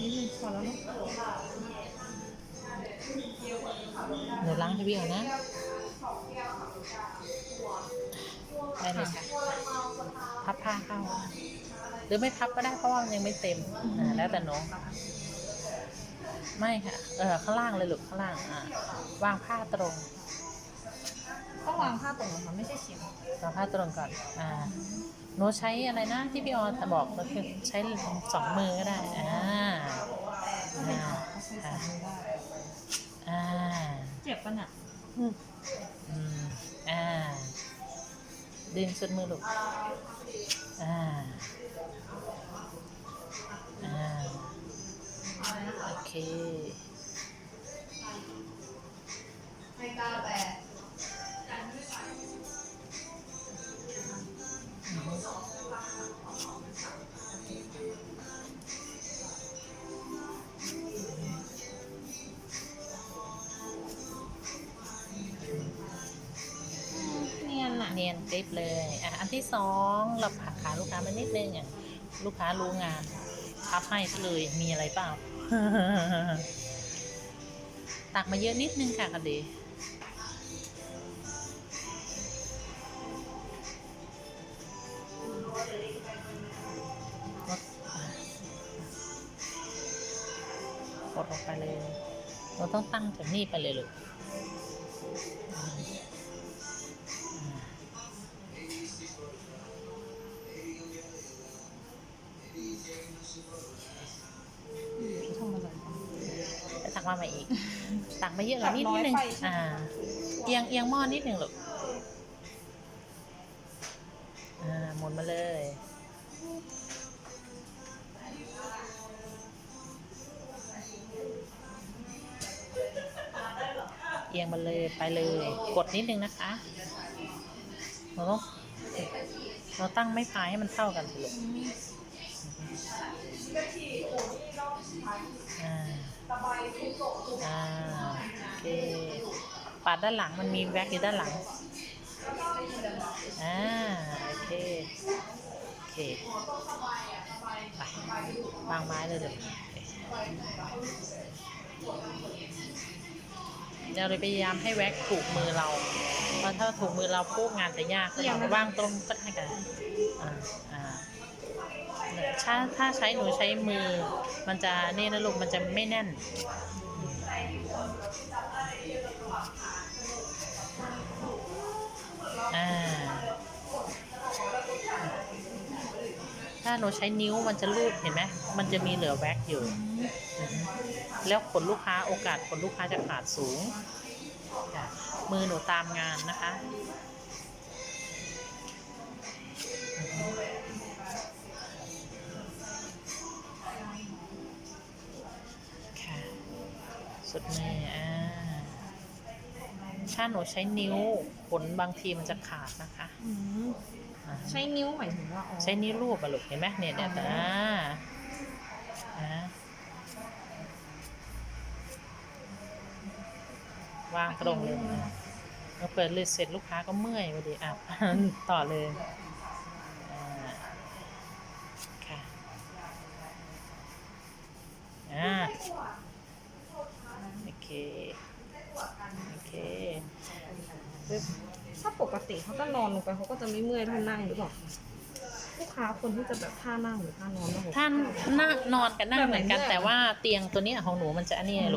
นิดนึงพอแล้วเนอะหนูล้างให้พี่ก่อนนะได้เลยค่ะพับผ้าเข้า หรือไม่พับก็ได้เพราะว่ามันยังไม่เต็มอ่าแล้วแต่หนูไม่ค่ะ เออข้างล่างเลยลูกข้างล่างอ่าวางผ้าตรงต้องวางผ้าตรงเหรอคะไม่ใช่เฉียงวางผ้าตรงก่อนอ่าหนูใช้อะไรนะที่พี่ออนบอกก็คือใช้สองมือก็ได้อ่า อ่า ดึงสุดมือลูก อ่า อ่า โอเคเนียนอะ เนียนกริบเลยอะอันที่สองเราผักขาลูกค้ามานิดนึงอะลูกค้ารู้งานพับให้ซะเลยมีอะไรเปล่าตักมาเยอะนิดนึงค่ะคดีกดกดออกไปเลย เราต้องตั้งจากนี่ไปเลยลูก มาใหม่อีก ตักมาเยอะกว่านิดตักน้อยนึงไปใช่ไหมอ่า เอียงเอียงหม้อนิดนึงลูกอ่าหมุนมาเลยเอียงมาเลยไปเลย กดนิดนึงนะคะเราต้องเราตั้งไม่พายให้มันเท่ากันสิลูก อ่าอ่าโอเคปาดด้านหลังมันมีแว็กอยู่ด้านหลังอ่าโอเคโอเคไปวางไม้เลยเดี๋ยวเราเลยพยายามให้แว็กถูกมือเราเพราะถ้าถูกมือเราปุ๊บงานจะยากก็ต้องวางตรงสักให้กันอ่าอ่า ถ้าถ้าใช้หนูใช้มือ มันจะนี่นะลูกมันจะไม่แน่น อ่า ถ้าหนูใช้นิ้วมันจะลูบเห็นไหมมันจะมีเหลือแว็กอยู่ แล้วขนลูกค้าโอกาสขนลูกค้าจะขาดสูง มือหนูตามงานนะคะ สุดมืออ่าถ้าหนูใช้นิ้วขนบางทีมันจะขาดนะคะอืมอ่าใช้นิ้วหมายถึงว่าอ๋อ ใช้นิ้วรูปอะลูกเห็นไหมเนี่ยเนี่ยอ๋ออ่าอ่าวางตรงเลยเราเปิดเลยเสร็จลูกค้าก็เมื่อยพอดีอะ ต่อเลยอ่าค่ะอ่าโอเคโอเคปึ๊บ ถ้าปกติเขาก็นอนลงไปเขาก็จะไม่เมื่อยถ้านั่งหรือเปล่าลูกค้าคนที่จะแบบท่านั่งหรือท่านอนนะผม ท่านนั่งนอนกับนั่งแบบเหไหนมือนกันเมื่อยแต่ว่าเตียงตัวเนี้ยของหนูมันจะอันนี้ไงลูก